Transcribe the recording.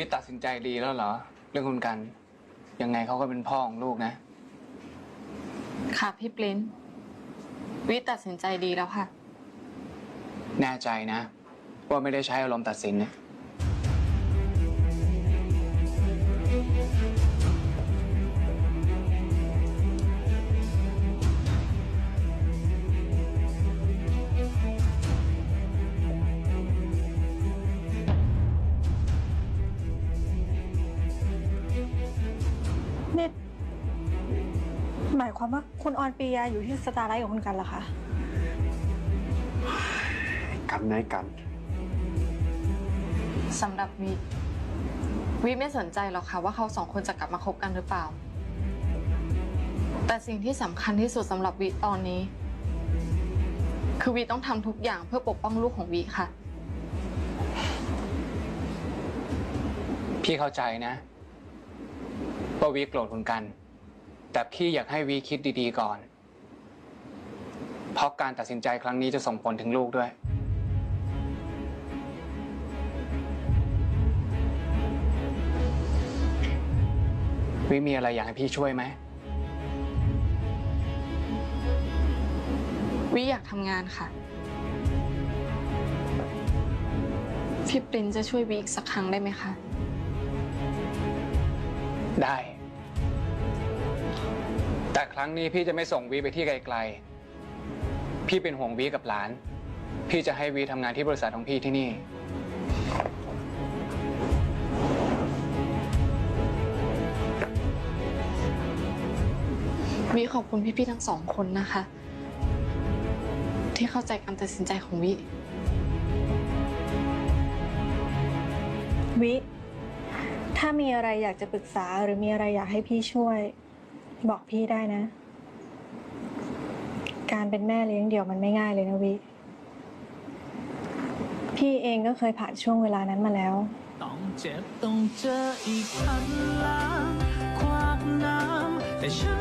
วิตัดสินใจดีแล้วเหรอ เรื่องคุณกัน ยังไงเขาก็เป็นพ่อของลูกนะ ค่ะพี่ปริ้นวิตัดสินใจดีแล้วค่ะ แน่ใจนะ ว่าไม่ได้ใช้อารมณ์ตัดสินเนี่ย นี่หมายความว่าคุณออนปียาอยู่ที่สตาร์ไลท์กับคุณกันเหรอคะ กันไหนกัน สำหรับวิวิไม่สนใจหรอกค่ะว่าเขาสองคนจะกลับมาคบกันหรือเปล่า แต่สิ่งที่สำคัญที่สุดสำหรับวิตอนนี้ คือวิต้องทำทุกอย่างเพื่อปกป้องลูกของวิค่ะ พี่เข้าใจนะ ว่าวีโกรธคุณกัน แต่พี่อยากให้วีคิดดีๆก่อน เพราะการตัดสินใจครั้งนี้จะส่งผลถึงลูกด้วย วิมีอะไรอยากให้พี่ช่วยไหม วิอยากทำงานค่ะ พี่ปรินจะช่วยวิอีกสักครั้งได้ไหมคะ ได้แต่ ครั้งนี้พี่จะไม่ส่งวีไปที่ไกลๆ พี่เป็นห่วงวีกับหลาน พี่จะให้วีทำงานที่บริษัทของพี่ที่นี่ วิขอบคุณพี่ๆทั้งสองคนนะคะ ที่เข้าใจการตัดสินใจของวิ วิ ถ้ามีอะไรอยากจะปรึกษาหรือมีอะไรอยากให้พี่ช่วย บอกพี่ได้นะ การเป็นแม่เลี้ยงเดี่ยวมันไม่ง่ายเลยนะวิ พี่เองก็เคยผ่านช่วงเวลานั้นมาแล้ว ต้องเจ็บต้องเจออีกพันล้านขวากน้ำแต่ฉัน